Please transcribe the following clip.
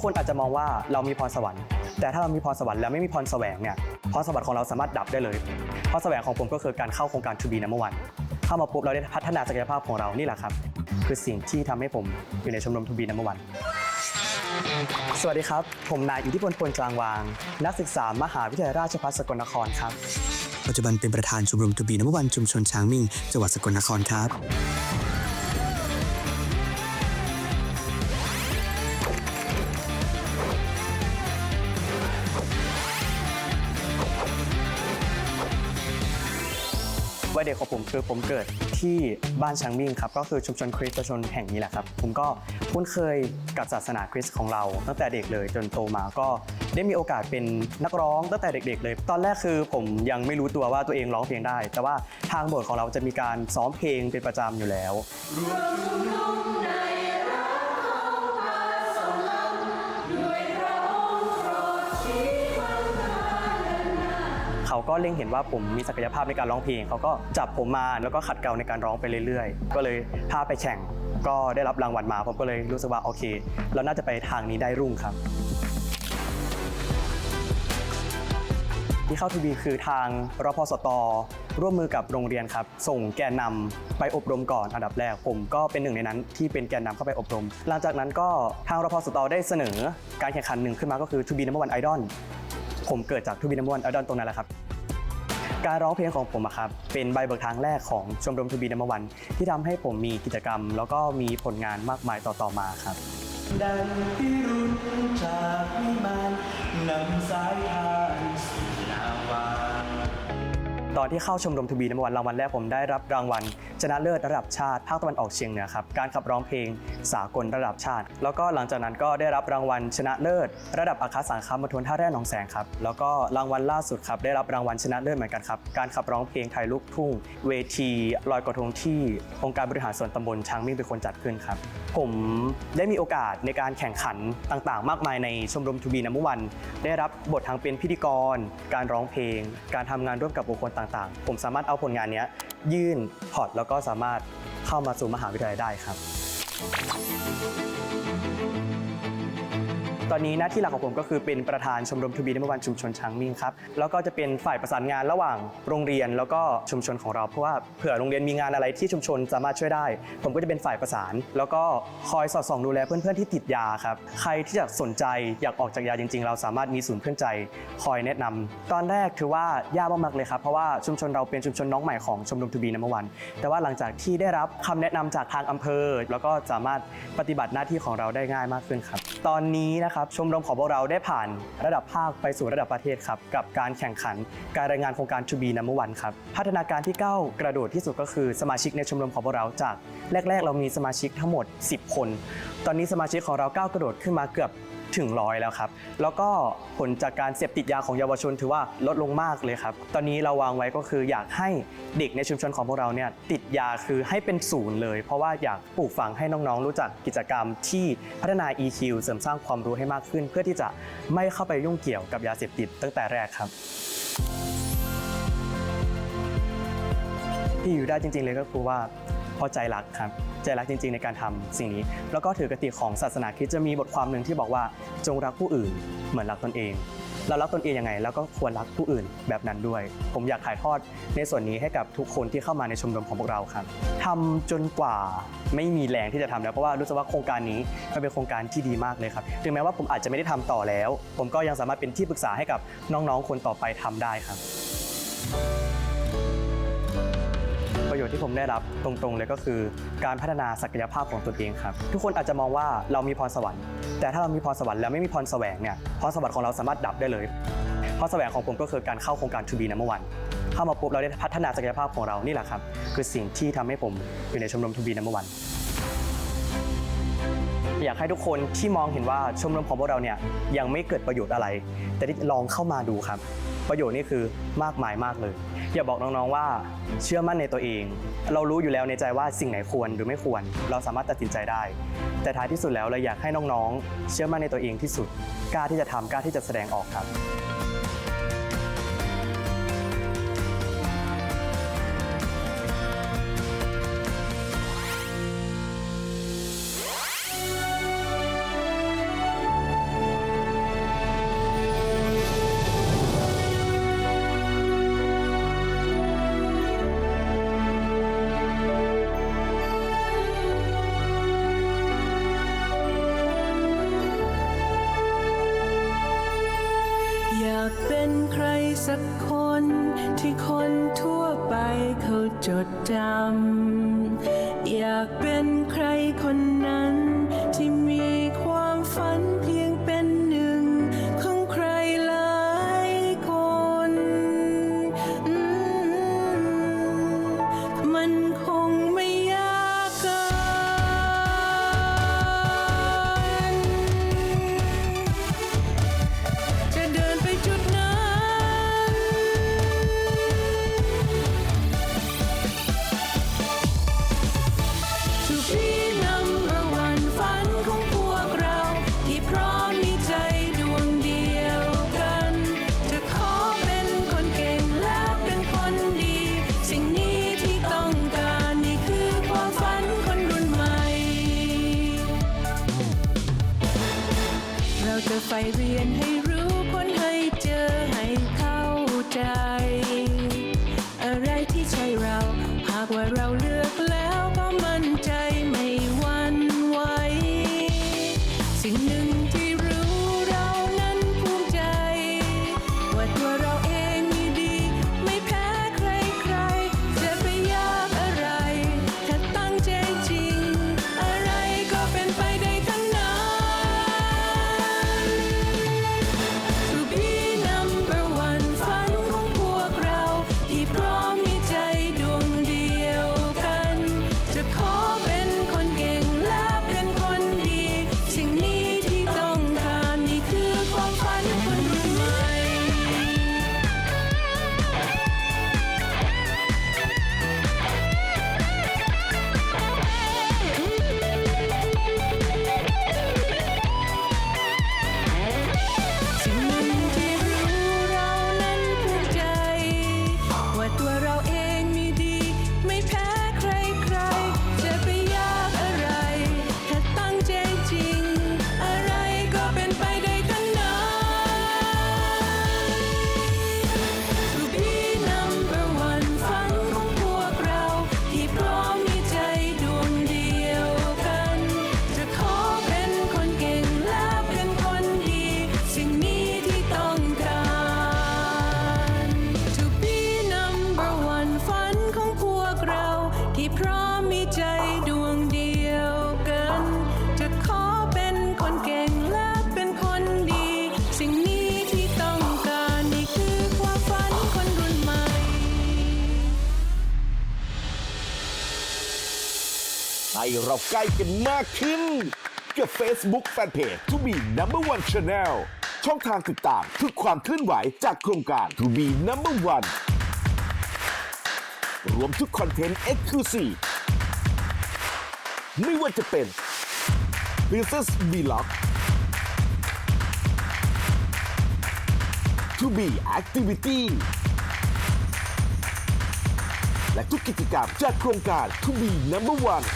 กคนอาจจะมองว่าเรามีพรสวรรค์ แต่ถ้าเรามีพรสวรรค์แล้วไม่มีพรแสวงเนี่ยพรสวรรค์ของเราสามารถดับได้เลยพรแสวงของผมก็คือการเข้าโครงการ To Be Number One เข้ามาปุ๊บเราได้พัฒนาศักยภาพของเรานี่แหละครับ คือสิ่งที่ทำให้ผมอยู่ในชมรม To Be Number One สวัสดีครับ ผมนายอิทธิพลพลจางวาง นักศึกษามหาวิทยาลัยราชภัฏสกลนครครับปัจจุบันเป็นประธานชมรมทูบีนวันชุมชนช้างมิ่งจังหวัดสกลนครครับ วัยเด็กของผมคือผมเกิดที่บ้านช้างมิ่งครับก็คือชุมชนคริสตชนแห่งนี้แหละครับ ผมก็คุ้นเคยกับศาสนาคริสต์ของเรา ตั้งแต่เด็กเลยจนโตมาก็ได้มีโอกาสเป็นนักร้องตั้งแต่เด็ก ๆ เลย ตอนแรกคือผมยังไม่รู้ตัวว่าตัวเองร้องเพลงได้ แต่ว่าทางโบสถ์ของเราจะมีการซ้อมเพลงเป็นประจำอยู่แล้ว ก็เล็งเห็นว่าผมมีศักยภาพในการร้องเพลงเขาก็จับผมมาแล้วก็ขัดเกลาในการร้องไปเรื่อยๆ ก็เลยพาไปแข่งก็ได้รับรางวัลมาผมก็เลยรู้สึกว่าโอเค เราน่าจะไปทางนี้ได้รุ่งครับ ที่เข้าทีวีคือทางรพสตร่วมมือกับโรงเรียนครับ ส่งแกนนำไปอบรมก่อนอันดับแรก ผมก็เป็นหนึ่งในนั้นที่เป็นแกนนำเข้าไปอบรม หลังจากนั้นก็ทางรพสตได้เสนอการแข่งขันหนึ่งขึ้นมาก็คือ To be number one idol ผมเกิดจาก To be number one idol ตรงนั้นแหละครับ การร้องเพลงของผมอะครับเป็นใบเบิกทางแรกของชมรมทูบีนัมวัน ที่ทำให้ผมมีกิจกรรม แล้วก็มีผลงานมากมายต่อๆมาครับดังที่รุนจากวิมานนำสายทานสู่นาวา ตอนที่เข้าชมรมทูบีนัมวันรางวัลแรกผมได้รับรางวัล ชนะเลิศระดับชาติภาคตะวันออกเฉียงเหนือครับการขับร้องเพลงสากลระดับชาติ แล้วก็หลังจากนั้นก็ได้รับรางวัลชนะเลิศ ระดับอาคาสังคมณฑลท่าแร่หนองแสงครับแล้วก็รางวัลล่าสุดครับได้รับรางวัลชนะเลิศเหมือนกันครับการขับร้องเพลงไทยลูกทุ่ง เวทีลอยกระทงที่องค์การบริหารส่วนตำบลช้างมิ่งเป็นคนจัดขึ้นครับผมได้มีโอกาสในการแข่งขันต่างๆ มากมายในชมรมทูบีนัมวัน ได้รับบททางเป็นพิธีกร การร้องเพลง การทำงานร่วมกับบุคคลต่างๆ ผมสามารถเอาผลงานนี้ยยื่นพอร์ตแล้วก็สามารถเข้ามาสู่มหาวิทยาลัยได้ครับ ตอนนี้หน้าที่หลักของผมก็คือเป็นประธานชมรมทูบีนัมวันชุมชนช้างมิ่งครับแล้วก็จะเป็นฝ่ายประสานงานระหว่างโรงเรียน แล้วก็ชุมชนของเราเพราะว่าเผื่อโรงเรียนมีงานอะไรที่ชุมชนสามารถช่วยได้ ผมก็จะเป็นฝ่ายประสาน แล้วก็คอยสอดส่องดูแลเพื่อนๆที่ติดยาครับใครที่อยากสนใจอยากออกจากยาจริง ๆ เราสามารถมีศูนย์เพื่อนใจคอยแนะนำตอนแรกถือว่ายากมากๆเลยครับเพราะว่าชุมชนเราเป็นชุมชนน้องใหม่ของชมรมทูบีนัมวันแต่ว่าหลังจากที่ได้รับคำแนะนำจากทางอำเภอ แล้วก็สามารถปฏิบัติหน้าที่ของเราได้ง่ายมากขึ้นครับ ตอนนี้นะครับชมรมของพวกเราได้ผ่านระดับภาคไปสู่ระดับประเทศครับกับการแข่งขันการรายงานโครงการ To Be Number One ครับพัฒนาการที่ก้าวกระโดดที่สุดก็คือสมาชิกในชมรมของพวกเราจากแรก ๆ เรามีสมาชิกทั้งหมด 10 คน ตอนนี้สมาชิกของเราก้าวกระโดดขึ้นมาเกือบ ถึงร้อยแล้วครับ แล้วก็ผลจากการเสพติดยาของเยาวชนถือว่าลดลงมากเลยครับ ตอนนี้เราวางไว้ก็คืออยากให้เด็กในชุมชนของพวกเราเนี่ยติดยาคือให้เป็นศูนย์เลย เพราะว่าอยากปลูกฝังให้น้องๆ รู้จักกิจกรรมที่พัฒนา EQ เสริมสร้างความรู้ให้มากขึ้น เพื่อที่จะไม่เข้าไปยุ่งเกี่ยวกับยาเสพติดตั้งแต่แรกครับที่อยู่ได้จริง ๆ เลยก็คือว่าพราะใจรักครับ ใจรักจริง ๆ ในการทำสิ่งนี้ แล้วก็ถือกติของศาสนาคริสต์จะมีบทความหนึ่งที่บอกว่าจงรักผู้อื่นเหมือนรักตนเอง เรารักตนเองยังไง แล้วก็ควรรักผู้อื่นแบบนั้นด้วย ผมอยากถ่ายทอดในส่วนนี้ให้กับทุกคนที่เข้ามาในชมรมของพวกเราครับทำจนกว่าไม่มีแรงที่จะทำแล้วเพราะว่ารู้สึกว่าโครงการนี้มันเป็นโครงการที่ดีมากเลยครับถึงแม้ว่าผมอาจจะไม่ได้ทำต่อแล้ว ผมก็ยังสามารถเป็นที่ปรึกษาให้กับน้องๆคนต่อไปทำได้ครับ ประโยชน์ที่ผมได้รับตรงๆ เลยก็คือ การพัฒนาศักยภาพของตนเองครับ ทุกคนอาจจะมองว่าเรามีพรสวรรค์ แต่ถ้าเรามีพรสวรรค์แล้วไม่มีพรสแสวงเนี่ยพรสวรรค์ของเราสามารถดับได้เลยพรสแสวงของผมก็คือการเข้าโครงการทูบีนัมเบอร์วันเข้ามาปุ๊บเราได้พัฒนาศักยภาพของเรานี่แหละครับ คือสิ่งที่ทำให้ผมอยู่ในชมรมทูบีนัมเบอร์วันอยากให้ทุกคนที่มองเห็นว่าชมรมของพวกเราเนี่ยยังไม่เกิดประโยชน์อะไร แต่ลองเข้ามาดูครับ ประโยชน์นี่คือมากมายมากเลย อย่าบอกน้องๆว่าเชื่อมั่นในตัวเอง เรารู้อยู่แล้วในใจว่าสิ่งไหนควรหรือไม่ควร เราสามารถตัดสินใจได้ แต่ท้ายที่สุดแล้วเราอยากให้น้องๆ เชื่อมั่นในตัวเองที่สุด กล้าที่จะทำกล้าที่จะแสดงออกครับ I've been ให้เราใกล้กันมากขึ้น กับ Facebook Fanpage To Be Number One Channel ช่องทางติดตามทุกความเคลื่อนไหวจากโครงการ To Be Number One รวมทุกคอนเทนต์ Exclusive ไม่ว่าจะเป็น Princess Vlog To Be Activity และทุกกิจกรรมจากโครงการ To Be Number One